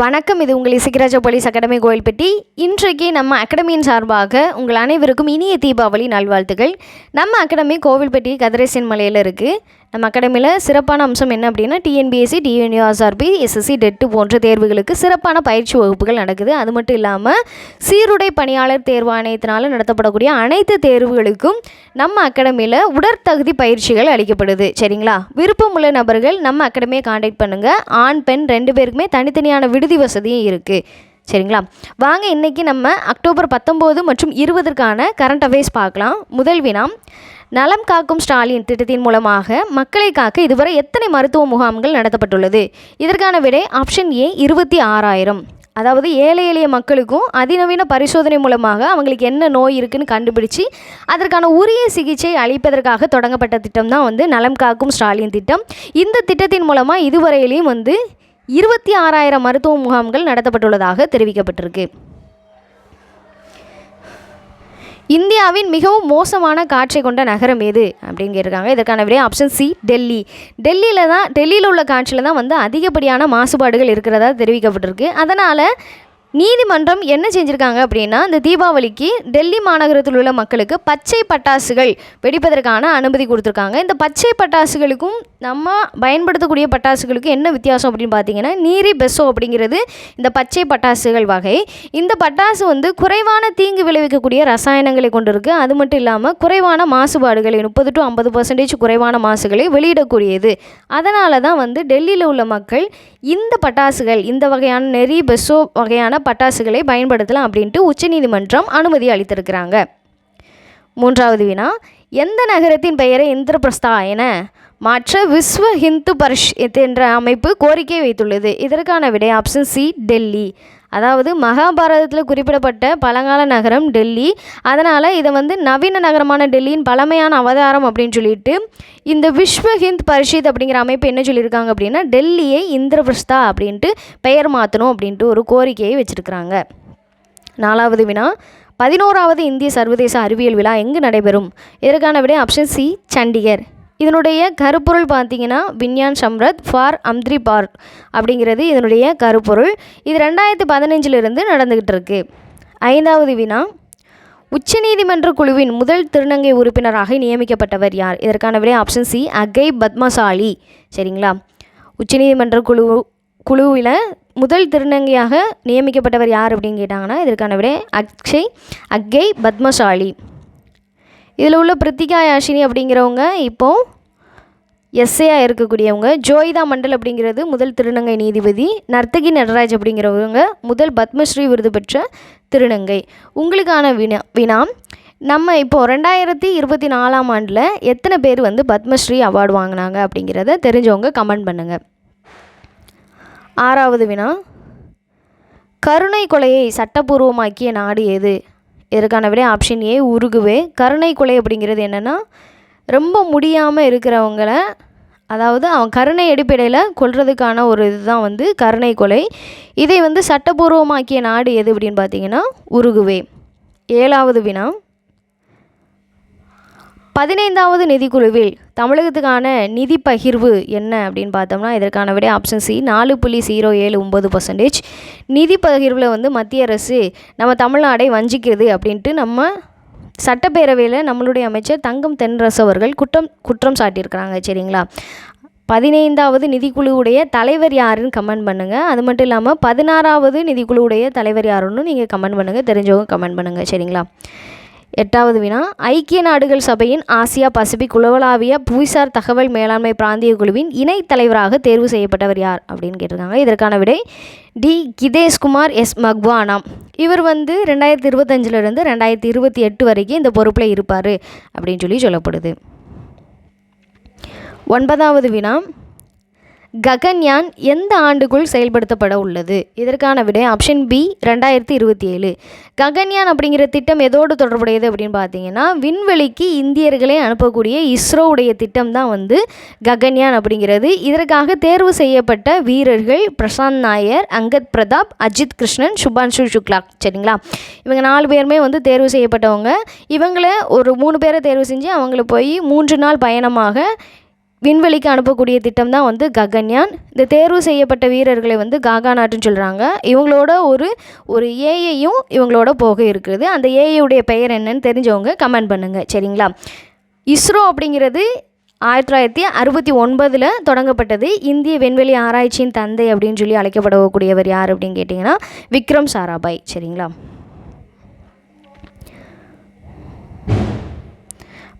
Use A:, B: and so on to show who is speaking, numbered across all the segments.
A: வணக்கம் இது உங்கள் இசைக்கராஜா போலீஸ் அகாடமி கோயில்பட்டி. இன்றைக்கு நம்ம அகாடமியின் சார்பாக உங்கள் அனைவருக்கும் இனிய தீபாவளி நல்வாழ்த்துக்கள். நம்ம அகாடமி கோவில்பட்டி கதிரேசன் மலையில் இருக்குது நம்ம அகாடமியில் சிறப்பான அம்சம் என்ன அப்படின்னா டிஎன்பிஎஸ்சி டிஎன்யூஆர்பி எஸ்எஸ்சி டெட்டு போன்ற தேர்வுகளுக்கு சிறப்பான பயிற்சி வகுப்புகள் நடக்குது. அது மட்டும் இல்லாமல் சீருடை பணியாளர் தேர்வாணையத்தினால் நடத்தப்படக்கூடிய அனைத்து தேர்வுகளுக்கும் நம்ம அகாடமியில் உடற்தகுதி பயிற்சிகள் அளிக்கப்படுது. சரிங்களா? விருப்பமுள்ள நபர்கள் நம்ம அகாடமியை காண்டாக்ட் பண்ணுங்கள் ஆண் பெண் ரெண்டு பேருக்குமே தனித்தனியான விடுதி வசதியும் இருக்குது சரிங்களா? வாங்க இன்றைக்கி நம்ம அக்டோபர் பத்தொம்போது மற்றும் இருபதற்கான கரண்ட் அஃபேர்ஸ் பார்க்கலாம். முதல் வினா நலம் காக்கும் ஸ்டாலின் திட்டத்தின் மூலமாக மக்களை காக்க இதுவரை எத்தனை மருத்துவ முகாம்கள் நடத்தப்பட்டுள்ளது? இதற்கான விடை ஆப்ஷன் ஏ இருபத்தி ஆறாயிரம். அதாவது ஏழை எளிய மக்களுக்கும் அதிநவீன பரிசோதனை மூலமாக அவங்களுக்கு என்ன நோய் இருக்குன்னு கண்டுபிடிச்சு அதற்கான உரிய சிகிச்சை அளிப்பதற்காக தொடங்கப்பட்ட திட்டம் தான் வந்து நலம் காக்கும் ஸ்டாலின் திட்டம். இந்த திட்டத்தின் மூலமாக இதுவரையிலையும் வந்து இருபத்தி ஆறாயிரம் மருத்துவ முகாம்கள் நடத்தப்பட்டுள்ளதாக தெரிவிக்கப்பட்டிருக்கு. இந்தியாவின் மிகவும் மோசமான காற்றை கொண்ட நகரம் எது? அப்படின்னு கேட்டிருக்காங்க இதற்கான விட ஆப்ஷன் சி டெல்லி. டெல்லியில் தான் டெல்லியில் உள்ள காற்றில் தான் வந்து அதிகப்படியான மாசுபாடுகள் இருக்கிறதா தெரிவிக்கப்பட்டிருக்கு. அதனால் நீதிமன்றம் என்ன செஞ்சுருக்காங்க அப்படின்னா இந்த தீபாவளிக்கு டெல்லி மாநகரத்தில் உள்ள மக்களுக்கு பச்சை பட்டாசுகள் வெடிப்பதற்கான அனுமதி கொடுத்துருக்காங்க. இந்த பச்சை பட்டாசுகளுக்கும் நம்ம பயன்படுத்தக்கூடிய பட்டாசுகளுக்கும் என்ன வித்தியாசம் அப்படின்னு பார்த்தீங்கன்னா நீரி பெஸோ அப்படிங்கிறது இந்த பச்சை பட்டாசுகள் வகை. இந்த பட்டாசு வந்து குறைவான தீங்கு விளைவிக்கக்கூடிய ரசாயனங்களை கொண்டிருக்கு. அது மட்டும் இல்லாமல் குறைவான மாசுபாடுகளை முப்பது டு ஐம்பது பர்சன்டேஜ் குறைவான மாசுகளை வெளியிடக்கூடியது. அதனால தான் வந்து டெல்லியில் உள்ள மக்கள் இந்த பட்டாசுகள் இந்த வகையான நெறி பெஸ்ஸோ வகையான பட்டாசுகளை பயன்படுத்தலாம் அப்படின்ட்டு உச்சநீதிமன்றம் அனுமதி அளித்திருக்கிறாங்க. மூன்றாவது வினா எந்த நகரத்தின் பெயரை இந்திரபிரஸ்தா என மாற்ற விஸ்வ ஹிந்து பரிஷத் என்ற அமைப்பு கோரிக்கை வைத்துள்ளது. இதற்கான விடை ஆப்ஷன் சி டெல்லி. அதாவது மகாபாரதத்தில் குறிப்பிடப்பட்ட பழங்கால நகரம் டெல்லி. அதனால் இதை வந்து நவீன நகரமான டெல்லியின் பழமையான அவதாரம் அப்படின்னு சொல்லிட்டு இந்த விஸ்வ ஹிந்த் பரிஷத் அப்படிங்கிற அமைப்பு என்ன சொல்லியிருக்காங்க அப்படின்னா டெல்லியை இந்திரபிரஸ்தா அப்படின்ட்டு பெயர் மாற்றணும் அப்படின்ட்டு ஒரு கோரிக்கையை வச்சுருக்கிறாங்க. நாலாவது வினா பதினோராவது இந்திய சர்வதேச அறிவியல் விழா எங்கு நடைபெறும்? இதற்கான விடை ஆப்ஷன் சி சண்டிகர். இதனுடைய கருப்பொருள் பார்த்தீங்கன்னா விஞ்ஞான் சம்ரத் ஃபார் அம்த்ரி பார்க் அப்படிங்கிறது இதனுடைய கருப்பொருள். இது ரெண்டாயிரத்தி பதினஞ்சிலிருந்து நடந்துக்கிட்டு இருக்கு. ஐந்தாவது வினா. உச்சநீதிமன்ற குழுவின் முதல் திருநங்கை உறுப்பினராக நியமிக்கப்பட்டவர் யார்? இதற்கான விடை ஆப்ஷன் சி அகை பத்மசாலி. சரிங்களா? உச்சநீதிமன்ற குழு குழுவில் முதல் திருநங்கையாக நியமிக்கப்பட்டவர் யார் அப்படின்னு கேட்டாங்கன்னா இதற்கான விடை அக்ஷய் அக்கை பத்மசாலி. இதில் உள்ள பிரித்திகா யாஷினி அப்படிங்கிறவங்க இப்போது எஸ்ஏயாக இருக்கக்கூடியவங்க. ஜோயிதா மண்டல் அப்படிங்கிறது முதல் திருநங்கை நீதிபதி. நர்த்தகி நடராஜ் அப்படிங்கிறவங்க முதல் பத்மஸ்ரீ விருது பெற்ற திருநங்கை. உங்களுக்கான வினா வினா. நம்ம இப்போது ரெண்டாயிரத்தி இருபத்தி நாலாம் ஆண்டில் எத்தனை பேர் வந்து பத்மஸ்ரீ அவார்டு வாங்கினாங்க அப்படிங்கிறத தெரிஞ்சவங்க கமெண்ட் பண்ணுங்கள் ஆறாவது வினா. கருணை கொலையை சட்டப்பூர்வமாக்கிய நாடு எது இதற்கான விட? Option A Uruguay. கருணை கொலை அப்படிங்கிறது என்னென்னா ரொம்ப முடியாமல் இருக்கிறவங்கள அதாவது அவன் கருணை அடிப்படையில் கொள்றதுக்கான ஒரு இதுதான் வந்து கருணை கொலை. இதை வந்து சட்டபூர்வமாக்கிய நாடு எது அப்படின்னு பார்த்தீங்கன்னா உருகுவே. ஏழாவது வினா. பதினைந்தாவது நிதிக்குழுவில் தமிழகத்துக்கான நிதி பகிர்வு என்ன அப்படின்னு பார்த்தோம்னா இதற்கான விட ஆப்ஷன் சி நாலு புள்ளி ஜீரோ ஏழு ஒம்பது பர்சன்டேஜ் நிதி பகிர்வில் வந்து மத்திய அரசு நம்ம தமிழ்நாடை வஞ்சிக்கிறது அப்படின்ட்டு நம்ம சட்டப்பேரவையில் நம்மளுடைய அமைச்சர் தங்கம் தென்ரசு அவர்கள் குற்றம் குற்றம் சாட்டியிருக்கிறாங்க சரிங்களா? பதினைந்தாவது நிதிக்குழுவுடைய தலைவர் யாருன்னு கமெண்ட் பண்ணுங்கள் அது மட்டும் இல்லாமல் பதினாறாவது நிதிக்குழுவுடைய தலைவர் யாருன்னு நீங்கள் கமெண்ட் பண்ணுங்கள் தெரிஞ்சவங்க கமெண்ட் பண்ணுங்கள் சரிங்களா? எட்டாவது வினா ஐக்கிய நாடுகள் சபையின் ஆசியா பசிபிக் உலகளாவிய புவிசார் தகவல் மேலாண்மை பிராந்திய குழுவின் இணைத் தலைவராக தேர்வு செய்யப்பட்டவர் யார் அப்படின்னு கேட்டிருக்காங்க. இதற்கான விடை டி. கிதேஷ்குமார் எஸ். மக்வானா. இவர் வந்து ரெண்டாயிரத்தி இருபத்தஞ்சிலிருந்து ரெண்டாயிரத்தி இருபத்தி எட்டு வரைக்கும் இந்த பொறுப்பில் இருப்பார் அப்படின்னு சொல்லி சொல்லப்படுது. ஒன்பதாவது வினா ககன்யான் எந்த ஆண்டுக்குள் செயல்படுத்தப்பட உள்ளது? இதற்கான விடை ஆப்ஷன் பி ரெண்டாயிரத்தி இருபத்தி ஏழு. ககன்யான் அப்படிங்கிற திட்டம் எதோடு தொடர்புடையது அப்படின்னு பார்த்தீங்கன்னா விண்வெளிக்கு இந்தியர்களை அனுப்பக்கூடிய இஸ்ரோவுடைய திட்டம் தான் வந்து ககன்யான் அப்படிங்கிறது. இதற்காக தேர்வு செய்யப்பட்ட வீரர்கள் பிரசாந்த் நாயர் அங்கத் பிரதாப் அஜித் கிருஷ்ணன் சுபான்ஷு சுக்லா. சரிங்களா? இவங்க நாலு பேருமே வந்து தேர்வு செய்யப்பட்டவங்க. இவங்களை ஒரு மூணு பேரை தேர்வு செஞ்சு அவங்கள போய் மூன்று நாள் பயணமாக விண்வெளிக்கு அனுப்பக்கூடிய திட்டம் தான் வந்து ககன்யான். இந்த தேர்வு செய்யப்பட்ட வீரர்களை வந்து காகாநாட்டுன்னு சொல்கிறாங்க இவங்களோட ஒரு ஒரு ஏஐயும் இவங்களோட போக இருக்குது. அந்த ஏஐயுடைய பெயர் என்னன்னு தெரிஞ்சவங்க கமெண்ட் பண்ணுங்கள் சரிங்களா? இஸ்ரோ அப்படிங்கிறது ஆயிரத்தி தொள்ளாயிரத்தி அறுபத்தி ஒன்பதில் தொடங்கப்பட்டது. இந்திய விண்வெளி ஆராய்ச்சியின் தந்தை அப்படின்னு சொல்லி அழைக்கப்படக்கூடியவர் யார் அப்படின்னு கேட்டிங்கன்னா விக்ரம் சாராபாய் சரிங்களா?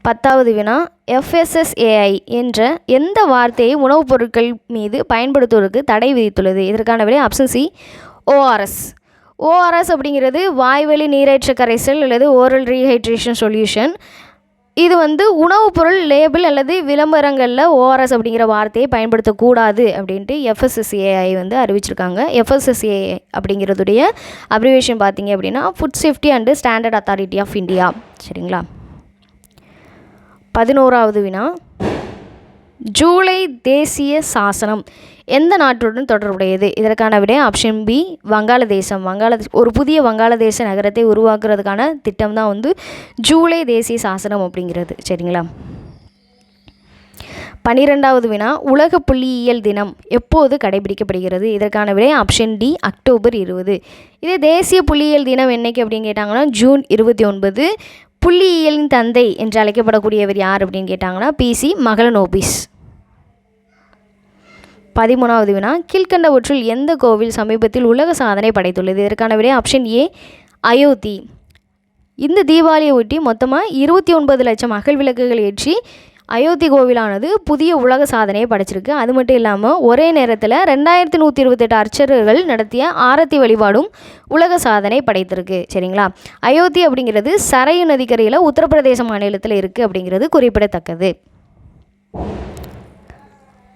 A: பத்தாவது வினா எஃப்எஸ்எஸ்ஏஐ என்ற எந்த வார்த்தையை உணவுப் பொருட்கள் மீது பயன்படுத்துவதற்கு தடை விதித்துள்ளது? இதற்கான விடை ஆப்ஷன் சி ஓஆர்எஸ் ஓஆர்எஸ் அப்படிங்கிறது வாய்வெளி நீரேற்ற கரைசல் அல்லது ஓரல் ரீஹைட்ரேஷன் சொல்யூஷன் இது வந்து உணவுப் பொருள் லேபிள் அல்லது விளம்பரங்களில் ஓஆர்எஸ் அப்படிங்கிற வார்த்தையை பயன்படுத்தக்கூடாது அப்படின்ட்டு எஃப்எஸ்எஸ்ஏஐ வந்து அறிவிச்சிருக்காங்க. எஃப்எஸ்எஸ்ஏ அப்படிங்கிறதுடைய அப்ரிவேஷன் பார்த்தீங்க அப்படின்னா food safety and standard authority of India சரிங்களா? பதினோராவது வினா. ஜூலை தேசிய சாசனம். எந்த நாட்டுடன் தொடர்புடையது? இதற்கான விட ஆப்ஷன் பி வங்காளதேசம். வங்காள ஒரு புதிய வங்காளதேச நகரத்தை உருவாக்குறதுக்கான திட்டம் தான் வந்து ஜூலை தேசிய சாசனம் அப்படிங்கிறது. சரிங்களா? பன்னிரெண்டாவது வினா உலக புள்ளியியல் தினம். எப்போது கடைபிடிக்கப்படுகிறது? இதற்கான விடை ஆப்ஷன் டி அக்டோபர் இருபது. இதே தேசிய புள்ளியியல் தினம் என்னைக்கு அப்படின்னு கேட்டாங்கன்னா ஜூன் இருபத்தி ஒன்பது புள்ளியியலின் தந்தை என்று அழைக்கப்படக்கூடியவர் யார் அப்படின்னு கேட்டாங்கன்னா பிசி மகளனோபிஸ். பதிமூணாவது வினா. கீழ்கண்ட ஒற்றில் எந்த கோவில் சமீபத்தில் உலக சாதனை படைத்துள்ளது? இதற்கான விடை ஆப்ஷன் ஏ அயோத்தி. இந்த தீபாவளியை ஒட்டி மொத்தமாக இருபத்தி ஒன்பது லட்சம் அகல் விளக்குகள் ஏற்றி அயோத்தி கோவிலானது புதிய உலக சாதனையை படைச்சிருக்கு. அது மட்டும் இல்லாமல் ஒரே நேரத்தில் ரெண்டாயிரத்தி நூற்றி இருபத்தெட்டு அர்ச்சகர்கள் நடத்திய ஆரத்தி வழிபாடும் உலக சாதனை படைத்திருக்கு. சரிங்களா? அயோத்தி அப்படிங்கிறது சரையு நதிக்கரையில் உத்தரப்பிரதேச மாநிலத்தில் இருக்குது அப்படிங்கிறது குறிப்பிடத்தக்கது.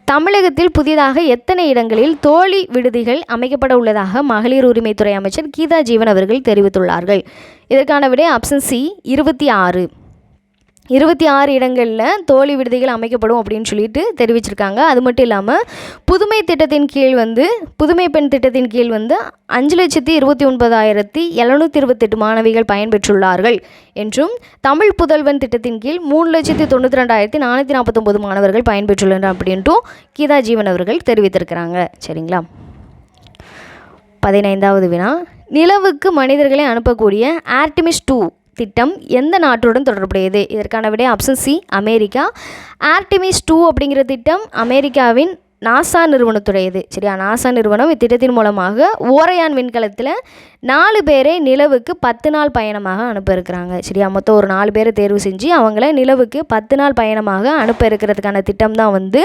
A: தமிழகத்தில் புதிதாக எத்தனை இடங்களில் தோழி விடுதிகள் அமைக்கப்பட உள்ளதாக மகளிர் உரிமைத்துறை அமைச்சர் கீதா ஜீவன் அவர்கள் தெரிவித்துள்ளார்கள். இதற்கான விடை ஆப்ஷன் சி இருபத்தி ஆறு. இருபத்தி ஆறு இடங்களில் தோழி விடுதிகள் அமைக்கப்படும் அப்படின்னு சொல்லிட்டு தெரிவிச்சிருக்காங்க. அது மட்டும் இல்லாமல் புதுமை திட்டத்தின் கீழ் வந்து புதுமை பெண் திட்டத்தின் கீழ் வந்து அஞ்சு லட்சத்தி இருபத்தி ஒன்பதாயிரத்தி எழுநூற்றி இருபத்தெட்டு மாணவிகள் பயன்பெற்றுள்ளார்கள் என்றும் தமிழ் புதல்வன் திட்டத்தின் கீழ் மூணு லட்சத்தி தொண்ணூற்றி ரெண்டாயிரத்தி நானூற்றி நாற்பத்தொம்போது மாணவர்கள் பயன்பெற்றுள்ளனர் அப்படின்ட்டும் கீதா ஜீவன் அவர்கள் தெரிவித்திருக்கிறாங்க. சரிங்களா? பதினைந்தாவது வினா. நிலவுக்கு மனிதர்களை அனுப்பக்கூடிய ஆர்டிமிஸ் டூ. திட்டம் எந்த நாட்டுடன் தொடர்புடையது? இதற்கான விடை option C America. Artemis two அப்படிங்கிற திட்டம் அமெரிக்காவின் நாசா நிறுவனத்துடையது. சரியா? நாசா நிறுவனம் இத்திட்டத்தின் மூலமாக ஓரையான் விண்கலத்தில் நாலு பேரை நிலவுக்கு பத்து நாள் பயணமாக அனுப்ப இருக்கிறாங்க சரியா? மொத்தம் ஒரு நாலு பேரை தேர்வு செஞ்சு அவங்கள நிலவுக்கு பத்து நாள் பயணமாக அனுப்ப இருக்கிறதுக்கான திட்டம் தான் வந்து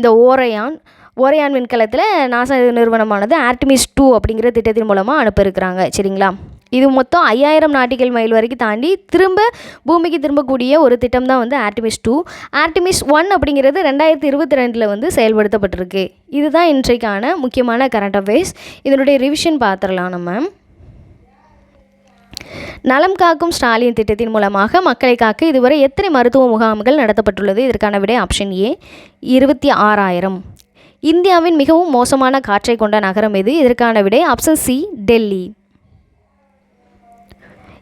A: இந்த ஓரையான் ஓரையான் விண்கலத்தில் நாசா நிறுவனமானது ஆர்டிமிஸ் டூ அப்படிங்கிற திட்டத்தின் மூலமாக அனுப்ப இருக்கிறாங்க சரிங்களா? இது மொத்தம் ஐயாயிரம் நாட்டிகள் மைல் வரைக்கும் தாண்டி திரும்ப பூமிக்கு திரும்பக்கூடிய ஒரு திட்டம் தான் வந்து ஆர்டிமிஸ் டூ ஆர்டிமிஸ் ஒன் அப்படிங்கிறது ரெண்டாயிரத்தி இருபத்தி ரெண்டில் வந்து செயல்படுத்தப்பட்டிருக்கு. இதுதான் இன்றைக்கான முக்கியமான கரண்ட் அஃபேர்ஸ் இதனுடைய ரிவிஷன் பார்த்துடலாம் நம்ம. நலம் காக்கும் ஸ்டாலின் திட்டத்தின் மூலமாக மக்களை காக்க இதுவரை எத்தனை மருத்துவ முகாம்கள் நடத்தப்பட்டுள்ளது? இதற்கான விடை ஆப்ஷன் ஏ இருபத்தி ஆறாயிரம். இந்தியாவின் மிகவும் மோசமான காற்றை கொண்ட நகரம் எது? இதற்கான விடை ஆப்ஷன் சி டெல்லி.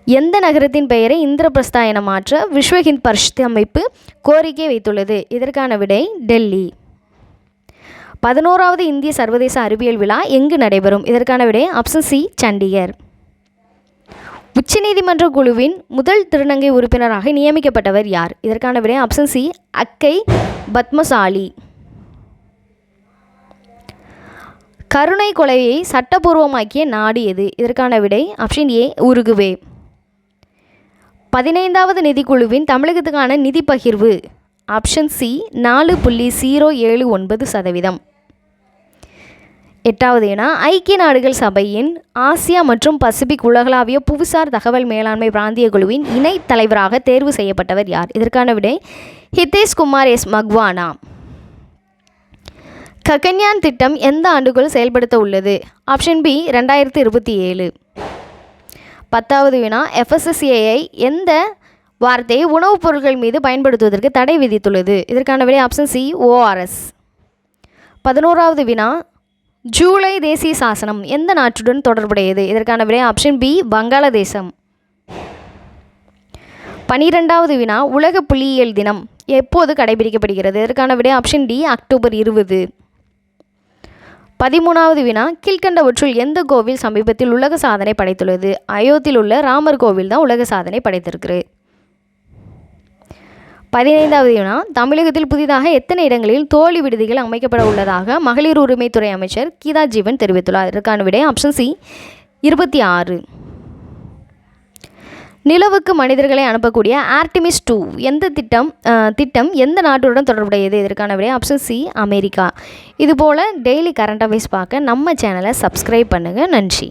A: எந்த நகரத்தின் பெயரை இந்திரபிரஸ்தா என மாற்ற விஸ்வ ஹிந்த் பரிஷத் அமைப்பு கோரிக்கை வைத்துள்ளது. இதற்கான விடை டெல்லி. பதினோராவது இந்திய சர்வதேச அறிவியல் விழா எங்கு நடைபெறும்? இதற்கான விடை ஆப்ஷன் சி சண்டிகர். உச்சநீதிமன்ற குழுவின் முதல் திருநங்கை உறுப்பினராக நியமிக்கப்பட்டவர் யார்? இதற்கான விடை ஆப்ஷன் சி அக்கை பத்மசாலி. கருணை கொலையை சட்டபூர்வமாக்கிய நாடு எது? இதற்கான விடை ஆப்ஷன் ஏ உருகுவே. பதினைந்தாவது நிதிக்குழுவின் தமிழகத்துக்கான நிதி பகிர்வு. ஆப்ஷன் சி நாலு புள்ளி ஜீரோ ஏழு ஒன்பது சதவீதம். எட்டாவது என ஐக்கிய நாடுகள் சபையின் ஆசியா மற்றும் பசிபிக் உலகளாவிய புவிசார் தகவல் மேலாண்மை பிராந்திய குழுவின் இணைத் தலைவராக தேர்வு செய்யப்பட்டவர் யார்? இதற்கான விடை ஹிதேஷ் குமார் எஸ். மக்வானா. ககன்யான் திட்டம் எந்த ஆண்டுக்குள் செயல்படுத்த உள்ளது? ஆப்ஷன் பி ரெண்டாயிரத்தி இருபத்தி ஏழு. பத்தாவது வினா எஃப்எஸ்எஸ்ஏஐ எந்த வார்த்தையை உணவுப் பொருட்கள் மீது பயன்படுத்துவதற்கு தடை விதித்துள்ளது? இதற்கான விடை ஆப்ஷன் சி ஓஆர்எஸ் பதினோராவது வினா ஜூலை தேசிய சாசனம் எந்த நாட்டுடன் தொடர்புடையது? இதற்கான விடை ஆப்ஷன் பி வங்காளதேசம். பனிரெண்டாவது வினா உலக புள்ளியியல் தினம் எப்போது கடைபிடிக்கப்படுகிறது? இதற்கான விடை ஆப்ஷன் டி அக்டோபர் இருபது. பதிமூணாவது வினா கீழ்கண்டவற்றுள் எந்த கோவில் சமீபத்தில் உலக சாதனை படைத்துள்ளது? அயோத்தியில் உள்ள ராமர் கோவில் தான் உலக சாதனை படைத்திருக்கு பதினைந்தாவது வினா தமிழகத்தில் புதிதாக எத்தனை இடங்களில் தோழி விடுதிகள் அமைக்கப்பட உள்ளதாக மகளிர் உரிமைத்துறை அமைச்சர் கீதா ஜீவன் தெரிவித்துள்ளார். இதற்கான விடை ஆப்ஷன் சி இருபத்தி ஆறு. நிலவுக்கு மனிதர்களை அனுப்பக்கூடிய ஆர்டிமிஸ் டூ எந்த திட்டம் திட்டம் எந்த நாட்டுடன் தொடர்புடையது? இதற்கான விடை ஆப்ஷன் சி அமெரிக்கா. இதுபோல் டெய்லி கரண்ட் அஃபேர்ஸ் பார்க்க நம்ம சேனலை சப்ஸ்கிரைப் பண்ணுங்கள் நன்றி.